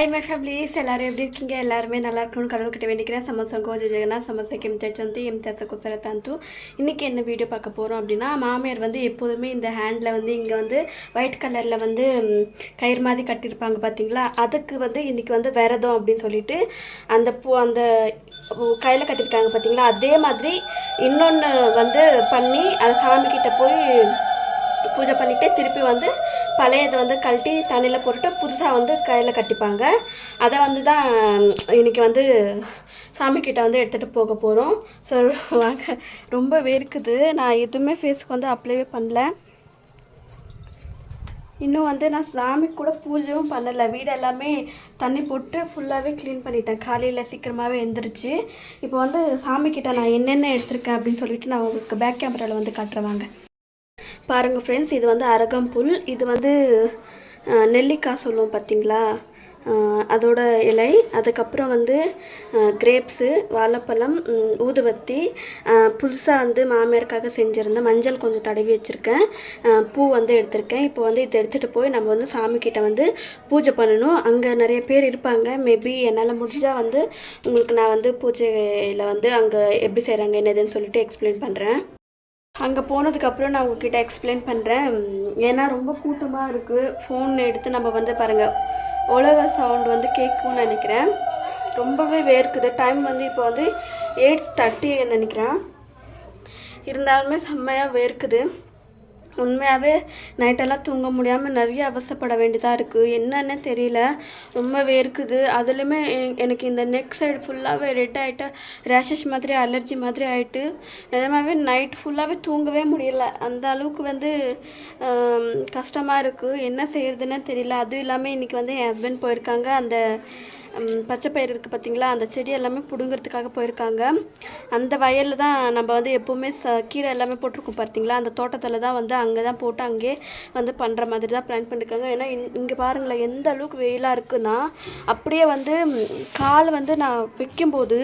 Hi my families எப்படி இருக்கீங்க? எல்லாருமே நல்லா இருக்கணும்னு கடவுள் கடவுள்கிட்ட வேண்டிக்கிறேன். சமசங்கோ ஜெயனா சமசக்கு எம்தேச்சந்தி எம்தேசகுசர தாந்து இன்றைக்கி என்ன வீடியோ பார்க்க போகிறோம் அப்படின்னா மாமியார் வந்து எப்போதுமே இந்த ஹேண்டில் வந்து இங்கே வந்து ஒயிட் கலரில் வந்து கயிறு மாதிரி கட்டியிருப்பாங்க பார்த்தீங்களா அதுக்கு வந்து இன்றைக்கி வந்து விரதம் அப்படின்னு சொல்லிட்டு அந்த பூ அந்த கையில் கட்டியிருக்காங்க பார்த்தீங்களா அதே மாதிரி இன்னொன்று வந்து பண்ணி அதை சாமிக்கிட்ட போய் பூஜை பண்ணிவிட்டு திருப்பி வந்து பழையதை வந்து கழட்டி தண்ணியில் போட்டுட்டு புதுசாக வந்து கையில் கட்டிப்பாங்க. அதை வந்து தான் இன்றைக்கி வந்து சாமிக்கிட்ட வந்து எடுத்துகிட்டு போக போகிறோம் ஸோ வாங்க. ரொம்ப வேர்க்குது. நான் எதுவுமே ஃபேஸ்க்கு வந்து அப்ளைவே பண்ணல. இன்னும் வந்து நான் சாமி கூட பூஜையும் பண்ணலை. வீடு எல்லாமே தண்ணி போட்டு ஃபுல்லாகவே க்ளீன் பண்ணிட்டேன். காலையில் சீக்கிரமாகவே எழுந்திரிச்சு இப்போ வந்து சாமிக்கிட்ட நான் என்னென்ன எடுத்திருக்கேன் அப்படின்னு சொல்லிட்டு நான் உங்களுக்கு பேக் கேமராவில் வந்து காட்டுறவாங்க பாருங்கள் ஃப்ரெண்ட்ஸ் இது வந்து அரகம்புல் இது வந்து நெல்லிக்காய் சொல்லுவோம் பார்த்தீங்களா அதோடய அதோட இலை. அதுக்கப்புறம் வந்து கிரேப்ஸு வாழைப்பழம் ஊதுவத்தி புதுசாக வந்து மாமியாருக்காக செஞ்சுருந்தேன் மஞ்சள் கொஞ்சம் தடவி வச்சுருக்கேன். பூ வந்து எடுத்திருக்கேன். இப்போ வந்து இதை எடுத்துகிட்டு போய் நம்ம வந்து சாமிக்கிட்ட வந்து பூஜை பண்ணணும். அங்கே நிறைய பேர் இருப்பாங்க. மேபி என்னால் முடிஞ்சால் வந்து உங்களுக்கு நான் வந்து பூஜையில் வந்து அங்கே எப்படி செய்கிறாங்க என்னதுன்னு சொல்லிட்டு எக்ஸ்பிளைன் பண்ணுறேன் அங்கே போனதுக்கப்புறம் நான் உங்ககிட்ட எக்ஸ்பிளைன் பண்ணுறேன் ஏன்னா ரொம்ப கூட்டமாக இருக்குது ஃபோன் எடுத்து நம்ம வந்து பாருங்கள் உலக சவுண்ட் வந்து கேட்கும்னு நினைக்கிறேன். ரொம்பவே வேர்க்குது. டைம் வந்து இப்போ வந்து எயிட் தேர்ட்டி நினைக்கிறேன். இருந்தாலுமே செம்மையாக வேர்க்குது. உண்மையாகவே நைட்டெல்லாம் தூங்க முடியாமல் நிறைய அவசப்பட வேண்டியதாக இருக்குது என்னன்னு தெரியல. ரொம்ப வேர்க்குது அதுலேயுமே எனக்கு இந்த நெக் சைடு ஃபுல்லாகவே ரெட் ஆகிட்டு ரேஷஸ் மாதிரி அலர்ஜி மாதிரி ஆகிட்டு நிஜமாகவே நைட் ஃபுல்லாகவே தூங்கவே முடியல. அந்த அளவுக்கு வந்து கஷ்டமாக இருக்குது என்ன செய்கிறதுன்னு தெரியல. அதுவும் இல்லாமல் இன்றைக்கி வந்து என் ஹஸ்பண்ட் போயிருக்காங்க. அந்த பச்சை பயிர் இருக்குது பார்த்தீங்களா அந்த செடி எல்லாமே பிடுங்கிறதுக்காக போயிருக்காங்க. அந்த வயலில் தான் நம்ம வந்து எப்போவுமே ச கீரை எல்லாமே போட்டிருக்கோம் பார்த்தீங்களா அந்த தோட்டத்தில் தான் வந்து அங்கே தான் போட்டு அங்கேயே வந்து பண்ணுற மாதிரி தான் பிளான் பண்ணியிருக்காங்க. ஏன்னா இங்கே பாருங்களேன் எந்த அளவுக்கு வெயிலாக இருக்குன்னா அப்படியே வந்து கால் வந்து நான் வைக்கும்போது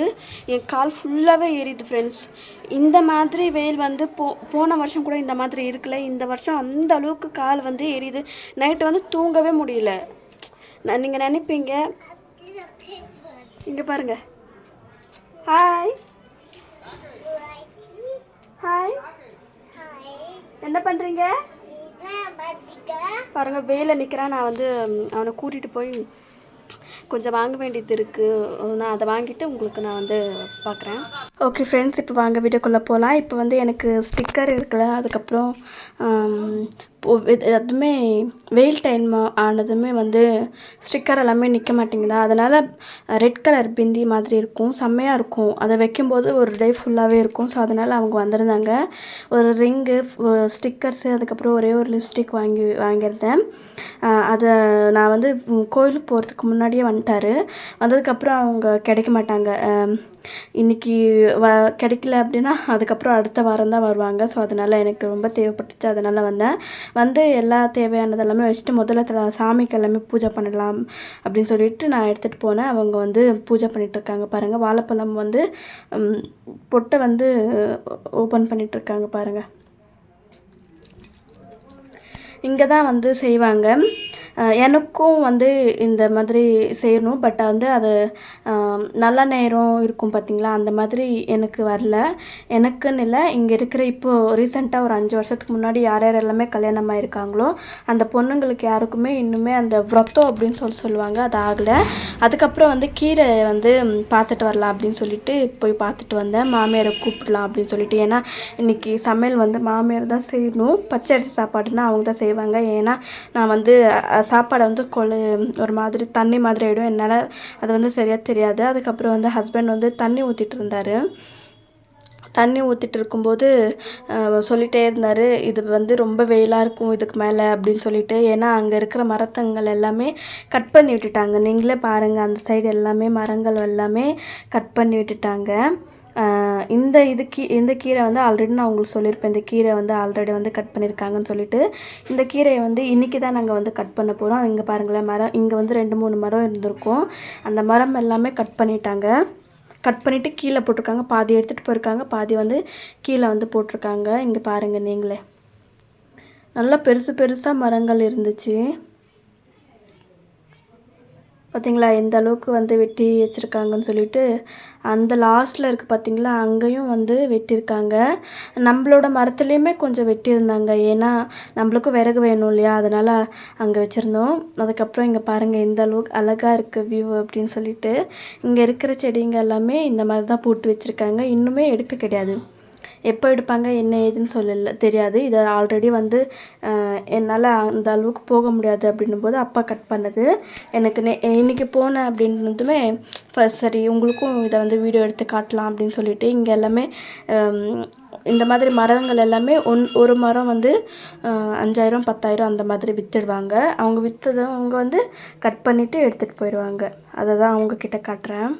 என் கால் ஃபுல்லாகவே ஏறிது ஃப்ரெண்ட்ஸ் இந்த மாதிரி வெயில் வந்து போ போன வருஷம் கூட இந்த மாதிரி இருக்குல்ல இந்த வருஷம் அந்த அளவுக்கு கால் வந்து எரியுது நைட்டு வந்து தூங்கவே முடியல. நான் நீங்கள் நினைப்பீங்க. இங்கே பாருங்கள் ஹாய் என்ன பண்ணுறீங்க பாருங்க வேலை நிற்கிறேன் நான் வந்து அவனை கூட்டிகிட்டு போய் கொஞ்சம் வாங்க வேண்டியது இருக்குது நான் அதை வாங்கிட்டு உங்களுக்கு நான் வந்து பார்க்குறேன் ஓகே ஃப்ரெண்ட்ஸ் இப்போ வாங்க வீடியோக்குள்ளே போகலாம் இப்போ வந்து எனக்கு ஸ்டிக்கர் இருக்குல்ல அதுக்கப்புறம் இப்போது அதுவுமே வெயில் டைம் ஆனதுமே வந்து ஸ்டிக்கர் எல்லாமே நிற்க மாட்டேங்குதா? அதனால் ரெட் கலர் பிந்தி மாதிரி இருக்கும் செம்மையாக இருக்கும். அதை வைக்கும்போது ஒரு டே ஃபுல்லாகவே இருக்கும். ஸோ அதனால் அவங்க வந்திருந்தாங்க. ஒரு ரிங்கு ஸ்டிக்கர்ஸு அதுக்கப்புறம் ஒரே ஒரு லிப்ஸ்டிக் வாங்கி வாங்கியிருந்தேன். அதை நான் வந்து கோயிலுக்கு போகிறதுக்கு முன்னாடியே வந்துட்டாரு. வந்ததுக்கப்புறம் அவங்க கிடைக்க மாட்டாங்க. இன்றைக்கி வ கிடைக்கல அப்படின்னா அதுக்கப்புறம் அடுத்த வாரம் தான் வருவாங்க. ஸோ அதனால் எனக்கு ரொம்ப தேவைப்பட்டுச்சு. அதனால் வந்தேன். வந்து எல்லா தேவையானது எல்லாமே வச்சுட்டு முதல்ல த- சாமிக்கு எல்லாமே பூஜை பண்ணலாம் அப்படின்னு சொல்லிட்டு நான் எடுத்துகிட்டு போனேன். அவங்க வந்து பூஜை பண்ணிகிட்ருக்காங்க இருக்காங்க பாருங்கள் வாழைப்பழம் வந்து பொட்டை வந்து ஓப்பன் பண்ணிகிட்ருக்காங்க பாருங்கள் இங்கே தான் வந்து செய்வாங்க. எனக்கும் வந்து இந்த மாதிரி செய்யணும். பட் வந்து அது நல்ல நேரம் இருக்கும் பார்த்திங்களா அந்த மாதிரி எனக்கு வரல. எனக்குன்னு இல்லை இங்கே இருக்கிற இப்போது ரீசெண்டாக ஒரு அஞ்சு வருஷத்துக்கு முன்னாடி யார் யார் எல்லாமே கல்யாணம் ஆயிருக்காங்களோ அந்த பொண்ணுங்களுக்கு யாருக்குமே இன்னுமே அந்த விரத்தம் அப்படின்னு சொல்லி சொல்லுவாங்க. அது ஆகலை. அதுக்கப்புறம் வந்து கீரை வந்து பார்த்துட்டு வரலாம் அப்படின்னு சொல்லிட்டு போய் பார்த்துட்டு வந்தேன். மாமியாரை கூப்பிடலாம் அப்படின்னு சொல்லிட்டு. ஏன்னா இன்னைக்கு சமையல் வந்து மாமியார் தான் செய்யணும். பச்சை அரிசி சாப்பாடுனா அவங்க தான் செய்வாங்க. ஏன்னா நான் வந்து சாப்பாடை வந்து கொழு ஒரு மாதிரி தண்ணி மாதிரி ஆகிடும் என்னால் அது வந்து சரியாக தெரியாது. அதுக்கப்புறம் வந்து ஹஸ்பண்ட் வந்து தண்ணி ஊற்றிட்டு இருந்தார். தண்ணி ஊற்றிட்டு இருக்கும்போது சொல்லிகிட்டே இருந்தார் இது வந்து ரொம்ப வெயிலாக இருக்கும் இதுக்கு மேலே அப்படின்னு சொல்லிட்டு. ஏன்னா அங்கே இருக்கிற மரத்தங்கள் எல்லாமே கட் பண்ணி விட்டுட்டாங்க. நீங்களே பாருங்கள் அந்த சைடு எல்லாமே மரங்கள் எல்லாமே கட் பண்ணி விட்டுட்டாங்க. இந்த இது கீ இந்த கீரை வந்து ஆல்ரெடி நான் உங்களுக்கு சொல்லியிருப்பேன். இந்த கீரை வந்து ஆல்ரெடி வந்து கட் பண்ணியிருக்காங்கன்னு சொல்லிட்டு இந்த கீரையை வந்து இன்றைக்கி தான் நாங்கள் வந்து கட் பண்ண போகிறோம் இங்கே பாருங்களேன் மரம் இங்கே வந்து ரெண்டு மூணு மரம் இருந்திருக்கும். அந்த மரம் எல்லாமே கட் பண்ணிட்டாங்க. கட் பண்ணிவிட்டு கீழே போட்டிருக்காங்க. பாதி எடுத்துகிட்டு போயிருக்காங்க. பாதி வந்து கீழே வந்து போட்டிருக்காங்க. இங்கே பாருங்கள் நீங்களே. நல்லா பெருசு பெருசாக மரங்கள் இருந்துச்சு. பார்த்தீங்களா எந்த அளவுக்கு வந்து வெட்டி வச்சுருக்காங்கன்னு சொல்லிட்டு அந்த லாஸ்ட்டில் இருக்குது பார்த்தீங்களா அங்கேயும் வந்து வெட்டியிருக்காங்க. நம்மளோட மரத்துலேயுமே கொஞ்சம் வெட்டியிருந்தாங்க. ஏன்னா நம்மளுக்கும் விறகு வேணும் இல்லையா? அதனால் அங்கே வச்சுருந்தோம். அதுக்கப்புறம் இங்கே பாருங்கள் எந்த அளவுக்கு அழகாக இருக்குது வியூ அப்படின்னு சொல்லிட்டு இங்கே இருக்கிற செடிங்க எல்லாமே இந்த மாதிரி தான் போட்டு வச்சுருக்காங்க. இன்னுமே எடுக்க கிடையாது. எப்போ எடுப்பாங்க என்ன ஏதுன்னு சொல்லல தெரியாது. இதை ஆல்ரெடி வந்து என்னால் அந்த அளவுக்கு போக முடியாது அப்படின்னும் போது அப்பா கட் பண்ணது. எனக்கு நே இன்றைக்கி போனேன் அப்படின்னதுமே ஃபர்ஸ்ட் சரி உங்களுக்கும் இதை வந்து வீடியோ எடுத்து காட்டலாம் அப்படின்னு சொல்லிட்டு இங்கே எல்லாமே இந்த மாதிரி மரங்கள் எல்லாமே ஒன் ஒரு மரம் வந்து அஞ்சாயிரம் பத்தாயிரம் அந்த மாதிரி விற்றுடுவாங்க அவங்க விற்றதை அவங்க வந்து கட் பண்ணிவிட்டு எடுத்துகிட்டு போயிடுவாங்க. அதை தான் அவங்கக்கிட்ட காட்டுறேன்.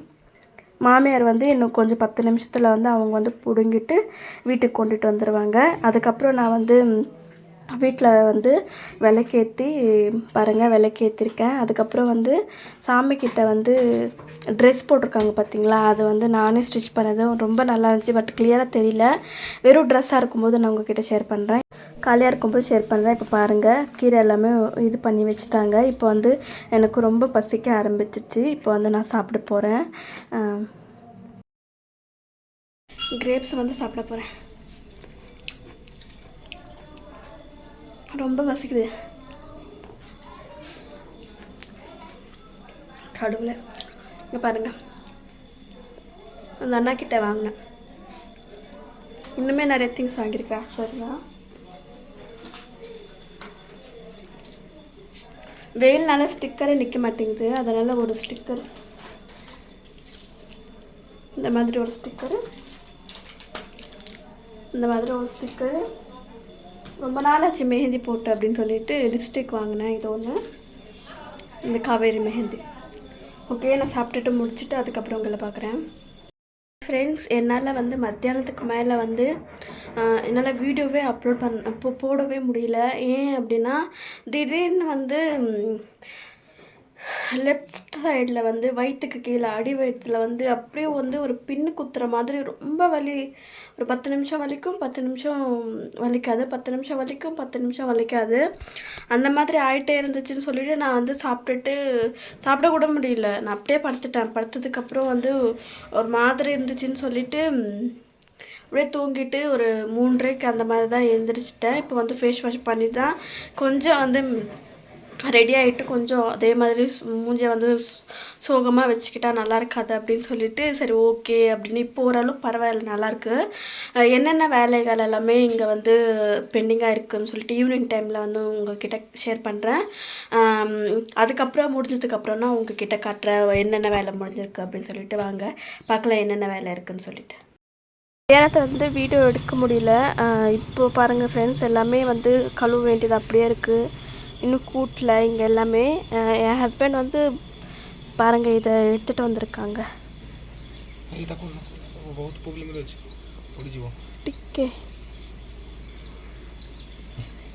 மாமியார் வந்து இன்னும் கொஞ்சம் பத்து நிமிஷத்தில் வந்து அவங்க வந்து பிடுங்கிட்டு வீட்டுக்கு கொண்டுட்டு வந்துடுவாங்க அதுக்கப்புறம் நான் வந்து வீட்டில் வந்து விளக்கேற்றி பாருங்கள் விளக்கேற்றிருக்கேன் அதுக்கப்புறம் வந்து சாமிக்கிட்ட வந்து ட்ரெஸ் போட்டிருக்காங்க பார்த்தீங்களா அது வந்து நானே ஸ்டிச் பண்ணது ரொம்ப நல்லா இருந்துச்சு பட் கிளியராக தெரியல. வெறும் ட்ரெஸ்ஸாக இருக்கும்போது நான் உங்ககிட்ட ஷேர் பண்ணுறேன் காலியாக இருக்கும்போது ஷேர் பண்ணுறேன் இப்போ பாருங்கள் கீரை எல்லாமே இது பண்ணி வச்சுட்டாங்க. இப்போ வந்து எனக்கு ரொம்ப பசிக்க ஆரம்பிச்சிச்சு. இப்போ வந்து நான் சாப்பிட போகிறேன் கிரேப்ஸ் வந்து சாப்பிட போகிறேன் ரொம்ப பசிக்குது. கடவுளே. இங்கே பாருங்கள் அந்த அண்ணா கிட்டே வாங்கினேன். இன்னுமே நிறைய திங்ஸ் வாங்கியிருக்கேன் சரிங்களா வெயில்னால ஸ்டிக்கரே நிற்க மாட்டேங்குது. அதனால் ஒரு ஸ்டிக்கர் இந்த மாதிரி ஒரு ஸ்டிக்கரு இந்த மாதிரி ஒரு ஸ்டிக்கரு ரொம்ப நாளாச்சு மெஹந்தி போட்டு அப்படின்னு சொல்லிட்டு லிப்ஸ்டிக் வாங்கினேன். இது ஒன்று இந்த காவேரி மெஹந்தி. ஓகே நான் சாப்பிட்டுட்டு முடிச்சுட்டு அதுக்கப்புறம் உங்களை பார்க்குறேன். ஃப்ரெண்ட்ஸ் என்னால் வந்து மத்தியானத்துக்கு மேலே வந்து என்னால் வீடியோவே அப்லோட் பண்ண இப்போ போடவே முடியல. ஏன் அப்படின்னா திடீர்னு வந்து லெஃப்ட் சைடில் வந்து வயிற்றுக்கு கீழே அடி வயிற்றுல வந்து அப்படியே வந்து ஒரு பின்னு குத்துற மாதிரி ரொம்ப வலி ஒரு பத்து நிமிஷம் வலிக்கும் பத்து நிமிஷம் வலிக்காது பத்து நிமிஷம் வலிக்கும் பத்து நிமிஷம் வலிக்காது. அந்த மாதிரி ஆகிட்டே இருந்துச்சுன்னு சொல்லிட்டு நான் வந்து சாப்பிட்டுட்டு சாப்பிட கூட முடியல. நான் அப்படியே படுத்துட்டேன். படுத்ததுக்கப்புறம் வந்து ஒரு மாதிரி இருந்துச்சுன்னு சொல்லிட்டு அப்படியே தூங்கிட்டு ஒரு மூன்றரைக்கு அந்த மாதிரி தான் எழுந்திரிச்சிட்டேன். இப்போ வந்து ஃபேஸ் வாஷ் பண்ணி தான் கொஞ்சம் வந்து ரெடி ஆகிட்டு கொஞ்சம் அதே மாதிரி சு- மூஞ்சியை வந்து சோகமாக வச்சுக்கிட்டா நல்லா இருக்காது அப்படின்னு சொல்லிட்டு சரி ஓகே அப்படின்னு இப்போ ஓரளவுக்கு பரவாயில்ல நல்லாயிருக்கு என்னென்ன வேலைகள் எல்லாமே இங்கே வந்து பெண்டிங்காக இருக்குதுன்னு சொல்லிட்டு ஈவினிங் டைமில் வந்து உங்ககிட்ட ஷேர் பண்ணுறேன் அதுக்கப்புறம் முடிஞ்சதுக்கப்புறம் நான் உங்ககிட்ட காட்டுறேன் என்னென்ன வேலை முடிஞ்சிருக்கு அப்படின்னு சொல்லிட்டு வாங்க. பார்க்கலாம் என்னென்ன வேலை இருக்குதுன்னு சொல்லிட்டு. நேரத்தை வந்து வீடியோ எடுக்க முடியல. இப்போது பாருங்கள் ஃப்ரெண்ட்ஸ் எல்லாமே வந்து கழுவ வேண்டியது அப்படியே இருக்குது இன்னும் கூட்டில் இங்கே எல்லாமே. என் ஹஸ்பண்ட் வந்து பாருங்கள் இதை எடுத்துகிட்டு வந்திருக்காங்க. டிக்கே.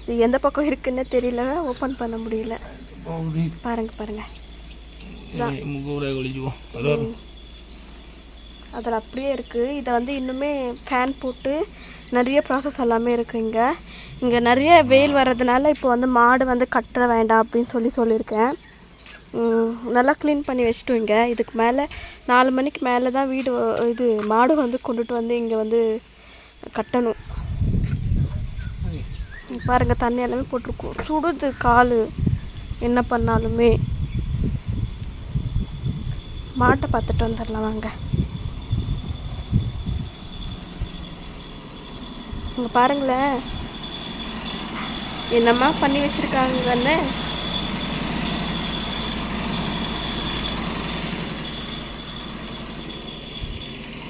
இது எந்த பக்கம் இருக்குன்னு தெரியல. ஓப்பன் பண்ண முடியல. பாருங்கள் பாருங்கள் அதில் அப்படியே இருக்குது. இதை வந்து இன்னுமே ஃபேன் போட்டு நிறைய ப்ராசஸ் எல்லாமே இருக்குது இங்கே. இங்கே நிறைய வெயில் வர்றதுனால இப்போ வந்து மாடு வந்து கட்ட வேண்டாம் அப்படின்னு சொல்லி சொல்லியிருக்கேன். நல்லா க்ளீன் பண்ணி வச்சுட்டோம் இங்கே. இதுக்கு மேலே நாலு மணிக்கு மேலே தான் வீடு இது மாடு வந்து கொண்டுட்டு வந்து இங்கே வந்து கட்டணும். பாருங்கள் தண்ணி எல்லாமே போட்டிருக்கோம். சுடுது கால். என்ன பண்ணாலுமே. மாட்டை பார்த்துட்டு வந்துடலாம் வாங்க. இங்கே பாருங்களேன். என்னம்மா பண்ணி வச்சுருக்காங்கன்னு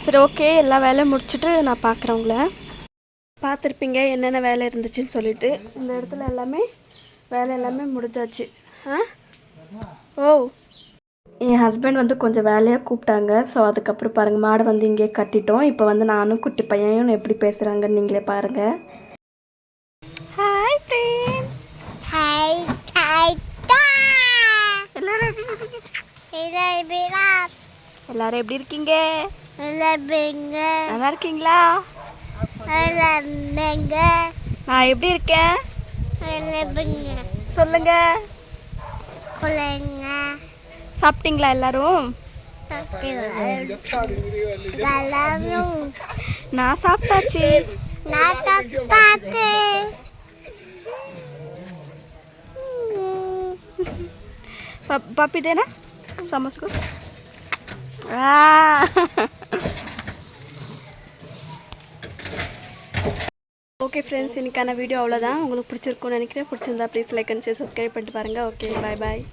சரி ஓகே. எல்லா வேலையும் முடிச்சுட்டு நான் பார்க்குறேன் உங்களை. பார்த்துருப்பீங்க என்னென்ன வேலை இருந்துச்சுன்னு சொல்லிட்டு. இந்த இடத்துல எல்லாமே வேலை எல்லாமே முடிஞ்சாச்சு. ஆ? ஓ. என் ஹஸ்பண்ட் வந்து கொஞ்சம் வேலையாக கூப்பிட்டாங்க. ஸோ அதுக்கப்புறம் பாருங்கள் மாடை வந்து இங்கே கட்டிட்டோம். இப்போ வந்து நானும் குட்டி பையனும் எப்படி பேசுகிறாங்கன்னு நீங்களே பாருங்கள் ஹாய் ஃப்ரெண்ட் thầy ta. எல்லாரும் எப்படி இருக்கீங்க? எல்லாரும் எப்படி இருக்கீங்க? நல்லா இருக்கீங்களா? நான் எப்படி இருக்கேன்? சொல்லுங்க. சாப்பிட்டீங்களா எல்லாரும் நான் சாப்பிட்டாச்சு பப்பிட்டேனா சமோஸ்க்கு ஓகே ஃப்ரெண்ட்ஸ் இன்றைக்கான வீடியோ அவ்வளோதான் உங்களுக்கு பிடிச்சிருக்கும்னு நினைக்கிறேன் பிடிச்சிருந்தா ப்ளீஸ் லைக் அண்ட் சப்ஸ்கிரைப் பண்ணிட்டு பாருங்கள் ஓகே பாய் பாய்